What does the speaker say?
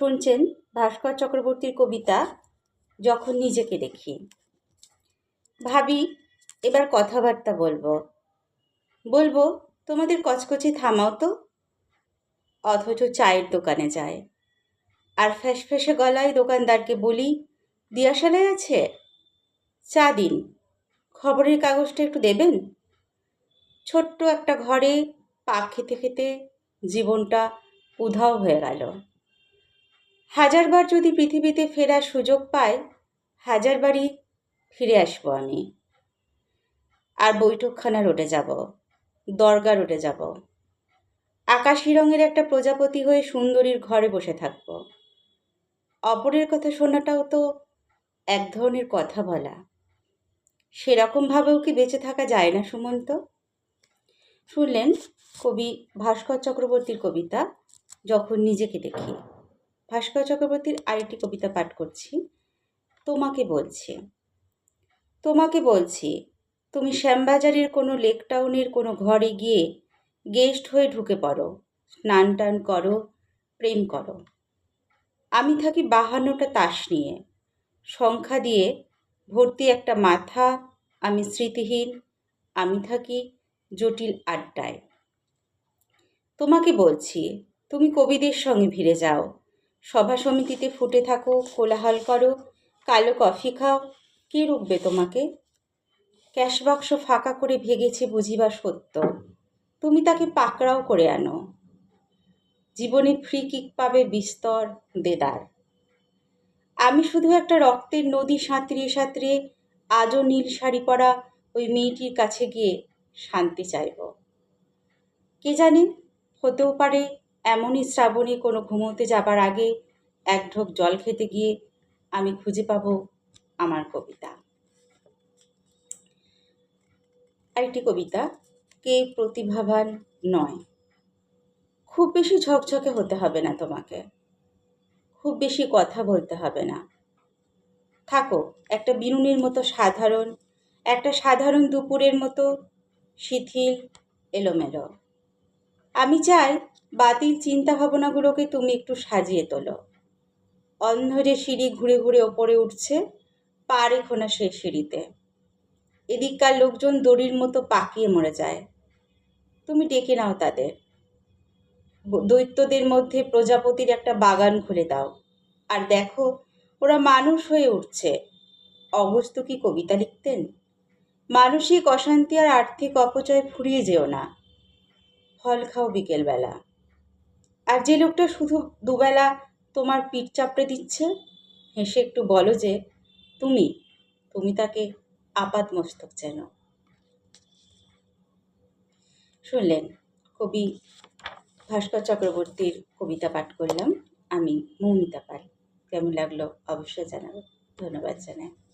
শুনছেন ভাস্কর চক্রবর্তীর কবিতা, যখন নিজেকে দেখি। ভাবি, এবার কথাবার্তা বলব। বলব, তোমাদের কচকচি থামাও তো। অথচ চায়ের দোকানে যায়। আর ফ্যাসফ্যাসে গলায় দোকানদারকে বলি দিয়াশালায় আছে? চা দিন। খবরের কাগজটা একটু দেবেন? ছোট্ট একটা ঘরে পা খেতে খেতে জীবনটা উধাও হয়ে গেল। হাজারবার যদি পৃথিবীতে ফেরার সুযোগ পাই, হাজারবারই ফিরে আসব আমি। আর বৈঠকখানা রোডে যাব, দরগা রোডে যাব। আকাশি রঙের একটা প্রজাপতি হয়ে সুন্দরীর ঘরে বসে থাকব। অপরের কথা শোনাটাও তো এক ধরনের কথা বলা। সেরকমভাবেও কি বেঁচে থাকা যায় না সুমন্ত? শুনলেন কবি ভাস্কর চক্রবর্তীর কবিতা, যখন নিজেকে দেখি। ভাস্কর চক্রবর্তীর আরেকটি কবিতা পাঠ করছি। তোমাকে বলছি তোমাকে বলছি, তুমি শ্যামবাজারের কোনো লেক টাউনের কোনো ঘরে গিয়ে গেস্ট হয়ে ঢুকে পড়ো, স্নান টান করো, প্রেম করো। আমি থাকি বাহান্নটা তাস নিয়ে, সংখ্যা দিয়ে ভর্তি একটা মাথা, আমি স্মৃতিহীন, আমি থাকি জটিল আড্ডায়। তোমাকে বলছি, তুমি কবিদের সঙ্গে ভিড়ে যাও সভা সমিতিতে ফুটে থাকো, কোলাহল করো, কালো কফি খাও, কে রুখবে তোমাকে? ক্যাশবাক্স ফাঁকা করে ভেগেছে বুঝিবা সত্য। তুমি তাকে পাকড়াও করে আনো। জীবনে ফ্রি কিক পাবে বিস্তর দেদার। আমি শুধু একটা রক্তের নদী সাঁতরিয়ে সাঁতরিয়ে আজও নীল শাড়ি পরা ওই মেয়েটির কাছে গিয়ে শান্তি চাইব। কে জানে, হতেও পারে এমনই শ্রাবণে কোনো ঘুমোতে যাবার আগে এক ঢোক জল খেতে গিয়ে আমি খুঁজে পাব আমার কবিতা। আরেকটি কবিতা, কে প্রতিভাবান নয়। খুব বেশি ঝকঝকে হতে হবে না তোমাকে। খুব বেশি কথা বলতে হবে না। থাকো, একটা বিনুনির মতো সাধারণ, একটা সাধারণ দুপুরের মতো শিথিল, এলোমেলো। আমি চাই বাতিল চিন্তা ভাবনাগুলোকে তুমি একটু সাজিয়ে তোলো। অন্ধরে সিঁড়ি ঘুরে ঘুরে ওপরে উঠছে পা রেখো না সেই সিঁড়িতে। এদিককার লোকজন দড়ির মতো পাকিয়ে মরে যায়। তুমি ডেকে নাও তাদের। দৈত্যদের মধ্যে প্রজাপতির একটা বাগান খুলে দাও। আর দেখো, ওরা মানুষ হয়ে উঠছে। অগস্ত কি কবিতা লিখতেন? মানসিক অশান্তি আর আর্থিক অপচয় ফুরিয়ে যেও না। ফল খাও বিকেলবেলা। আর যে লোকটা শুধু দুবেলা তোমার পিঠ চাপড়ে দিচ্ছে, হেসে একটু বলো যে, তুমি তুমি তাকে আপাত মস্তক যেন শুনলেন, কবি ভাস্কর চক্রবর্তীর কবিতা পাঠ করলাম। আমি মৌমিতা পাল। কেমন লাগল অবশ্যই জানাব ধন্যবাদ জানাই।